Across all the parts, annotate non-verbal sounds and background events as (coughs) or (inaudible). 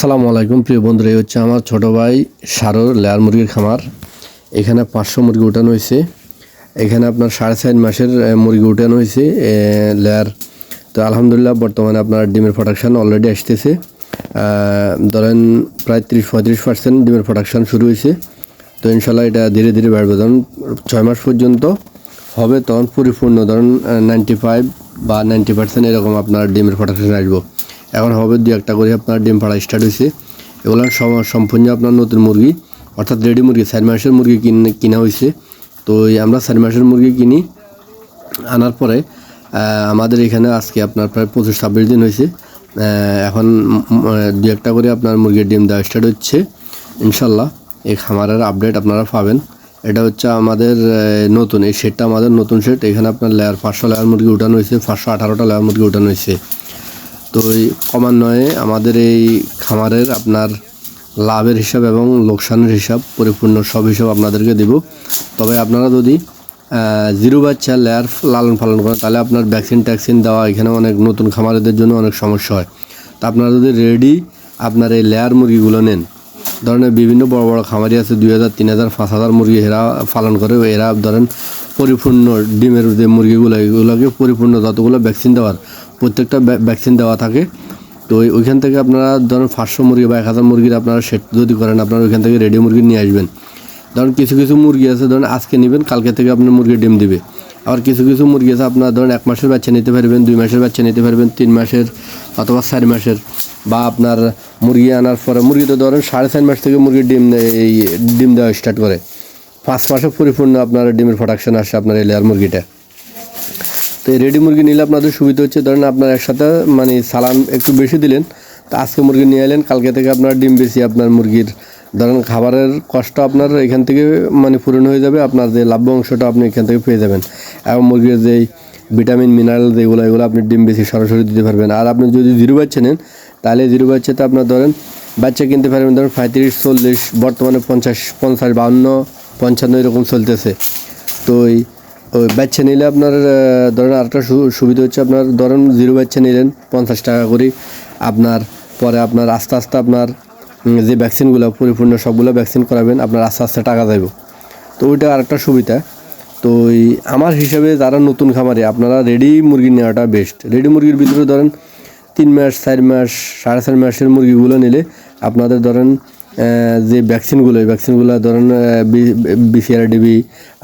আসসালামু আলাইকুম, প্রিয় বন্ধুরা, এই হচ্ছে আমার ছোট ভাই সারোর লেয়ার মুরগির খামার। এখানে পাঁচশো মুরগি উঠানো হয়েছে। এখানে আপনার সাড়ে চার মাসের মুরগি উঠানো হয়েছে লেয়ার। তো আলহামদুলিল্লাহ, বর্তমানে আপনার ডিমের প্রোডাকশান অলরেডি আসতেছে। ধরেন প্রায় তিরিশ, পঁয়ত্রিশ পার্সেন্ট ডিমের প্রোডাকশান শুরু হয়েছে। তো ইনশাল্লাহ এটা ধীরে ধীরে বাড়বে। ধরুন ছয় মাস পর্যন্ত হবে, তখন পরিপূর্ণ ধরুন নাইনটি ফাইভ বা নাইনটি পার্সেন্ট এরকম আপনার ডিমের প্রোডাকশান আসব। এখন হবে দু একটা করে আপনার ডিম পাড়া স্টার্ট হয়েছে। এগুলো সম- সম্পূর্ণ আপনার নতুন মুরগি, অর্থাৎ রেডি মুরগি, চার মাসের মুরগি কিনে কিনা হয়েছে। তো আমরা চার মাসের মুরগি কিনি, আনার পরে আমাদের এখানে আজকে আপনার প্রায় পঁচিশ ছাব্বিশ দিন হয়েছে। এখন দু একটা করে আপনার মুরগির ডিম দেওয়া স্টার্ট হচ্ছে। ইনশাল্লাহ, এই খামারের আপডেট আপনারা পাবেন। এটা হচ্ছে আমাদের নতুন, এই শেডটা আমাদের নতুন শেড এখানে আপনার লেয়ার পাঁচশো লেয়ার মুরগি উঠানো হয়েছে, পাঁচশো আঠারোটা লেয়ার মুরগি উঠানো হয়েছে। তো এই ক্রমান্বয়ে আমাদের এই খামারের আপনার লাভের হিসাব এবং লোকসানের হিসাব, পরিপূর্ণ সব হিসাব আপনাদেরকে দেব। তবে আপনারা যদি জিরো বাচ্চা লেয়ার লালন পালন করেন, তাহলে আপনার ভ্যাকসিন ট্যাক্সিন দেওয়া এখানে অনেক নতুন খামারিদের জন্য অনেক সমস্যা হয়। তা আপনারা যদি রেডি আপনার এই লেয়ার মুরগিগুলো নেন ধরনের বিভিন্ন বড় বড় খামারি আছে, দুই হাজার, তিন হাজার, পাঁচ হাজার মুরগি এরা পালন করে, এরা ধরেন পরিপূর্ণ ডিমের যে মুরগিগুলো, এগুলোকে পরিপূর্ণ যতগুলো ভ্যাকসিন দেওয়ার, প্রত্যেকটা ভ্যাকসিন দেওয়া থাকে। তো ওই- ওইখান থেকে আপনারা ধরেন পাঁচশো মুরগি বা এক হাজার মুরগির আপনারা সেট যদি করেন, আপনারা ওইখান থেকে রেডি মুরগি নিয়ে আসবেন। ধরুন কিছু কিছু মুরগি আছে, ধরুন আজকে নেবেন, কালকে থেকে আপনার মুরগি ডিম দিবে। আবার কিছু কিছু মুরগি আছে, আপনার ধরুন এক মাসের বাচ্চা নিতে পারবেন, দুই মাসের বাচ্চা নিতে পারবেন, তিন মাসের অথবা চার মাসের। বা আপনার মুরগি আনার পরে, মুরগি তো ধরেন সাড়ে চার মাস থেকে মুরগির ডিম এই ডিম দেওয়া স্টার্ট করে। পাঁচ মাসে পরিপূর্ণ আপনার ডিমের প্রোডাকশন আসে আপনার এই লেয়ার মুরগিটা। তো এই রেডি মুরগি নিলে আপনাদের সুবিধা হচ্ছে, ধরেন আপনার একসাথে মানে সালান একটু বেশি দিলেন, তো আজকে মুরগি নিয়ে এলেন, কালকে থেকে আপনার ডিম বেশি, আপনার মুরগির, ধরেন খাবারের কষ্ট আপনার এখান থেকে মানে পূরণ হয়ে যাবে, আপনার যে লাভ্য অংশটা আপনি এখান থেকে পেয়ে যাবেন। এবং মুরগির যেই ভিটামিন মিনারেল যেগুলো, এগুলো আপনি ডিম বেশি সরাসরি দিতে পারবেন। আর আপনি যদি জিরো বাচ্চা নেন, তাহলে জিরো বাচ্চাতে আপনার ধরেন বাচ্চা কিনতে পারবেন ধরেন পঁয়ত্রিশ, চল্লিশ, বর্তমানে পঞ্চাশ পঞ্চাশ, বাউন্ন পঞ্চান্ন এরকম চলতেছে। তো ওই ওই বাচ্চা নিলে আপনার ধরেন আরেকটা সুবিধা হচ্ছে আপনার, ধরেন জিরো বাচ্চা নিলেন পঞ্চাশ টাকা করে আপনার পরে আপনার আস্তে আস্তে আপনার যে ভ্যাকসিনগুলো পরিপূর্ণ সবগুলো ভ্যাকসিন করাবেন, আপনার আস্তে আস্তে টাকা যাইব। তো ওইটা আরেকটা সুবিধা। তো আমার হিসাবে যারা নতুন খামারে, আপনারা রেডি মুরগি নেওয়াটা বেস্ট রেডি মুরগির ভিতরে ধরেন তিন মাস, চার মাস, সাড়ে চার মাসের মুরগিগুলো নিলে আপনাদের ধরেন যে ভ্যাকসিনগুলো এই ভ্যাকসিনগুলো ধরেন বিসিআর ডিবি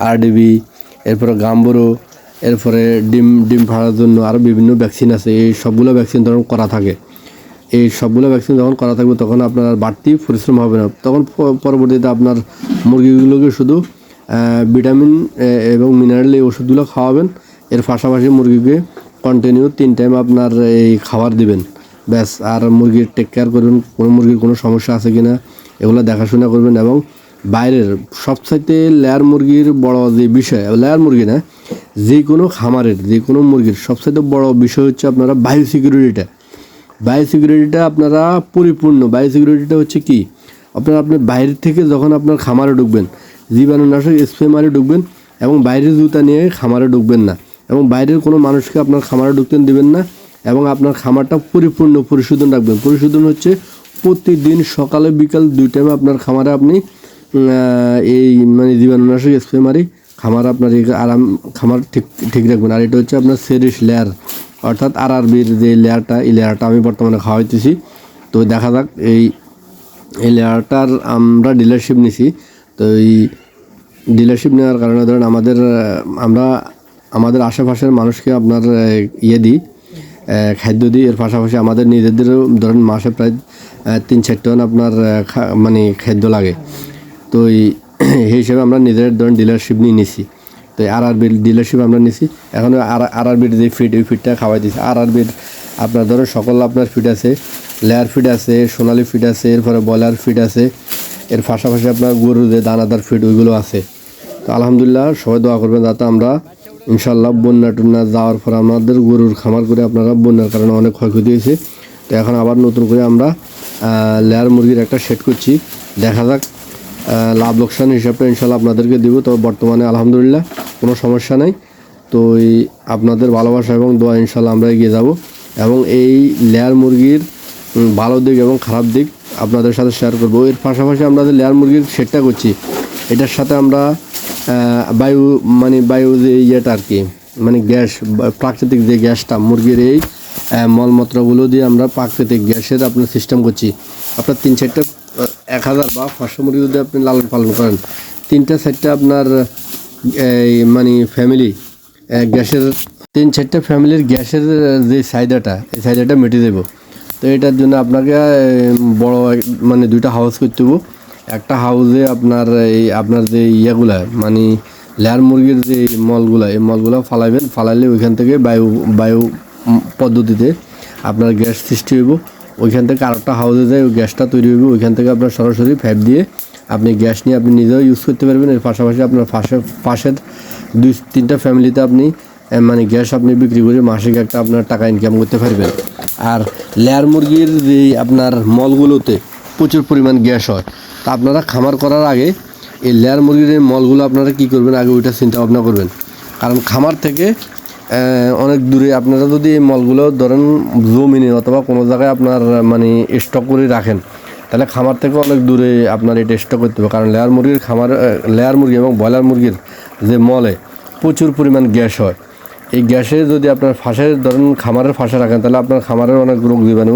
আর ডিবি এরপরে গাম্বুরো, এরপরে ডিম ডিম ফাড়ার জন্য আরও বিভিন্ন ভ্যাকসিন আছে। এই সবগুলো ভ্যাকসিন ধরুন করা থাকে। এই সবগুলো ভ্যাকসিন যখন করা থাকবে, তখন আপনার বাড়তি পরিশ্রম হবে না। তখন পরবর্তীতে আপনার মুরগিগুলোকে শুধু ভিটামিন এবং মিনারেল এই ওষুধগুলো খাওয়াবেন। এর পাশাপাশি মুরগিকে কন্টিনিউ তিন টাইম আপনার এই খাবার দিবেন। ব্যাস, আর মুরগির টেক কেয়ার করবেন। কোনো মুরগির কোনো সমস্যা আছে কি না এগুলো দেখাশোনা করবেন এবং বাইরের সবচাইতে লেয়ার মুরগির বড় যে বিষয়, লেয়ার মুরগি না, যে কোনো খামারের, যে কোনো মুরগির সবচাইতে বড় বিষয় হচ্ছে আপনারা বায়ো সিকিউরিটিটা বায়ো সিকিউরিটিটা আপনারা পরিপূর্ণ বায়ো সিকিউরিটিটা হচ্ছে কি? আপনারা আপনার আপনি বাইরে থেকে যখন আপনার খামারে ঢুকবেন, জীবাণুনাশক স্প্রে মারে ঢুকবেন এবং বাইরের জুতা নিয়ে খামারে ঢুকবেন না এবং বাইরের কোনো মানুষকে আপনার খামারে ঢুকতে দেবেন না এবং আপনার খামারটা পরিপূর্ণ পরিশোধন রাখবেন। পরিশোধন হচ্ছে প্রতিদিন সকালে, বিকাল দুই টাইমে আপনার খামারে আপনি এই মানে জীবাণুনাশক স্প্রে মারি, খামার আপনার আরাম, খামার ঠিক ঠিক রাখবেন। আর এটা হচ্ছে আপনার সেরিস লেয়ার, অর্থাৎ আর আরবির যে লেয়ারটা, এই লেয়ারটা আমি বর্তমানে খাওয়াইতেছি। তো দেখা যাক, এই এই লেয়ারটার আমরা ডিলারশিপ নিছি। তো এই ডিলারশিপ নেওয়ার কারণে ধরেন আমাদের, আমরা, আমাদের আশেপাশের মানুষকে আপনার ইয়ে দিই। খাদ্য দিই এর পাশাপাশি আমাদের নিজেদেরও ধরেন মাসে প্রায় তিন চার টন আপনার মানে খাদ্য লাগে। তো এই (clears throat) হিসেবে আমরা নিজের ধরেন ডিলারশিপ নিয়ে নিছি। তো আর আরবির ডিলারশিপ আমরা নিছি। এখন আর আর আরবির যে ফিড ওই ফিডটা খাওয়াই দিচ্ছি আর আরবির আপনার ধরেন সকল আপনার ফিড আছে লেয়ার ফিড আছে, সোনালি ফিড আছে, এরপরে ব্রয়লার ফিড আছে, এর পাশাপাশি আপনার গরুর যে দানাদার ফিড ওইগুলো আছে। তো আলহামদুলিল্লাহ সবাই দোয়া করবেন যাতে আমরা ইনশাল্লাহ বন্যা টন্যা যাওয়ার পর আমাদের গরুর খামার করে আপনারা বন্যার কারণে অনেক ক্ষয়ক্ষতি হয়েছে। তো এখন আবার নতুন করে আমরা লেয়ার মুরগির একটা সেট করছি। দেখা যাক লাভ লোকসান হিসাবটা ইনশাল্লাহ আপনাদেরকে দেবো। তবে বর্তমানে আলহামদুলিল্লাহ কোনো সমস্যা নাই। তো এই আপনাদের ভালোবাসা এবং দোয়া ইনশাল্লাহ আমরা এগিয়ে যাব। এবং এই লেয়ার মুরগির ভালো দিক এবং খারাপ দিক আপনাদের সাথে শেয়ার করব। এর পাশাপাশি আমরা যে লেয়ার মুরগির সেটটা করছি, এটার সাথে আমরা বায়ু মানে বায়ু যে ইয়েটা আর কি মানে গ্যাস, প্রাকৃতিক যে গ্যাসটা, মুরগির এই মলমূত্রগুলো দিয়ে আমরা প্রাকৃতিক গ্যাসের আপনার সিস্টেম করছি। আপনার তিন চারটা এক হাজার বা পাঁচশো মুরগি যদি আপনি লালন পালন করেন, তিনটা চারটা আপনার, এই মানে ফ্যামিলি গ্যাসের, তিন চারটা ফ্যামিলির গ্যাসের যে চাহিদাটা, এই চাহিদাটা মেটে দেবো তো এটার জন্য আপনাকে বড় মানে দুইটা হাউস করতে হবে। একটা হাউসে আপনার এই, আপনার যে ইয়েগুলা মানে লেয়ার মুরগির যে মলগুলা, এই মলগুলা ফালাইবেন, ফালাইলে ওইখান থেকে বায়ু বায়ু পদ্ধতিতে আপনার গ্যাস সৃষ্টি হইব। ওইখান থেকে আরেকটা হাউসে যায় ওই গ্যাসটা তৈরি হইব। ওইখান থেকে আপনার সরাসরি ফ্যাপ দিয়ে আপনি গ্যাস নিয়ে আপনি নিজেও ইউজ করতে পারবেন। এর পাশাপাশি আপনার পাশে, পাশের দুই, তিনটা ফ্যামিলিতে আপনি মানে গ্যাস আপনি বিক্রি করে মাসিক একটা আপনার টাকা ইনকাম করতে পারবেন। আর লেয়ার মুরগির যে আপনার মলগুলোতে প্রচুর পরিমাণ গ্যাস হয়। তা আপনারা খামার করার আগে এই লেয়ার মুরগির মলগুলো আপনারা কী করবেন? আগে ওইটা চিন্তা ভাবনা করবেন। কারণ খামার থেকে অনেক দূরে আপনারা যদি এই মলগুলো ধরেন জমিনে অথবা কোনো জায়গায় আপনার মানে স্টক করে রাখেন, তাহলে খামার থেকে অনেক দূরে আপনার এটা স্টক করতে হবে। কারণ লেয়ার মুরগির খামার লেয়ার মুরগি এবং ব্রয়লার মুরগির যে মলে প্রচুর পরিমাণ গ্যাস হয়। এই গ্যাসে যদি আপনার ফাঁসের ধরেন খামারের ফাঁসে রাখেন, তাহলে আপনার খামারের অনেক রোগ জীবাণু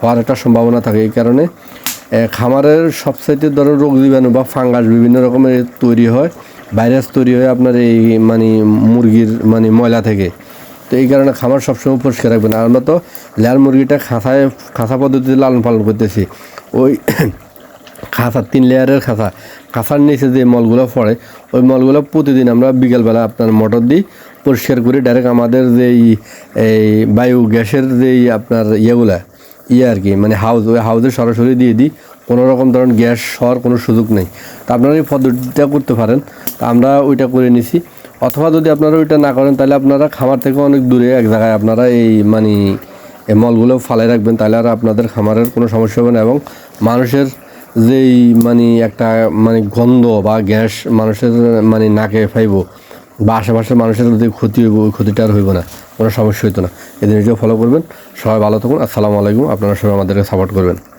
হওয়ার একটা সম্ভাবনা থাকে। এই কারণে খামারের সবচাইতে ধরো রোগ জীবাণু বা ফাঙ্গাস বিভিন্ন রকমের তৈরি হয়, ভাইরাস তৈরি হয় আপনার এই মানে মুরগির মানে ময়লা থেকে। তো এই কারণে খামার সবসময় পরিষ্কার রাখবেন। আর আমরা তো লেয়ার মুরগিটা খাঁচায়, খাঁচা পদ্ধতিতে লালন পালন করতেছি। ওই (coughs) খাঁচা, তিন লেয়ারের খাঁচা। খাঁচার নিচে যে মলগুলো পড়ে, ওই মলগুলো প্রতিদিন আমরা বিকেলবেলা আপনার মোটর দিই, পরিষ্কার করে ডাইরেক্ট আমাদের যেই এই বায়ু গ্যাসের যেই আপনার ইয়েগুলা ইয়ে আর কি মানে হাউস, ওই হাউসে সরাসরি দিয়ে দিই। কোনো রকম ধরুন গ্যাস হওয়ার কোনো সুযোগ নেই। তা আপনারা এই পদ্ধতিটা করতে পারেন। তা আমরা ওইটা করে নিছি। অথবা যদি আপনারা ওইটা না করেন, তাহলে আপনারা খামার থেকে অনেক দূরে এক জায়গায় আপনারা এই মানে এই মলগুলো ফালাই রাখবেন। তাহলে আর আপনাদের খামারের কোনো সমস্যা হবে না এবং মানুষের যেই মানে একটা মানে গন্ধ বা গ্যাস মানুষের মানে নাকে ফাইব বা আশেপাশের মানুষের যদি ক্ষতি হইব, ক্ষতিটা আর হইব না। কোনো সমস্যা হইতো না। এদের নিজেও ফলো করবেন। সবাই ভালো থাকুন। আসসালামু আলাইকুম। আপনারা সবাই আমাদেরকে সাপোর্ট করবেন।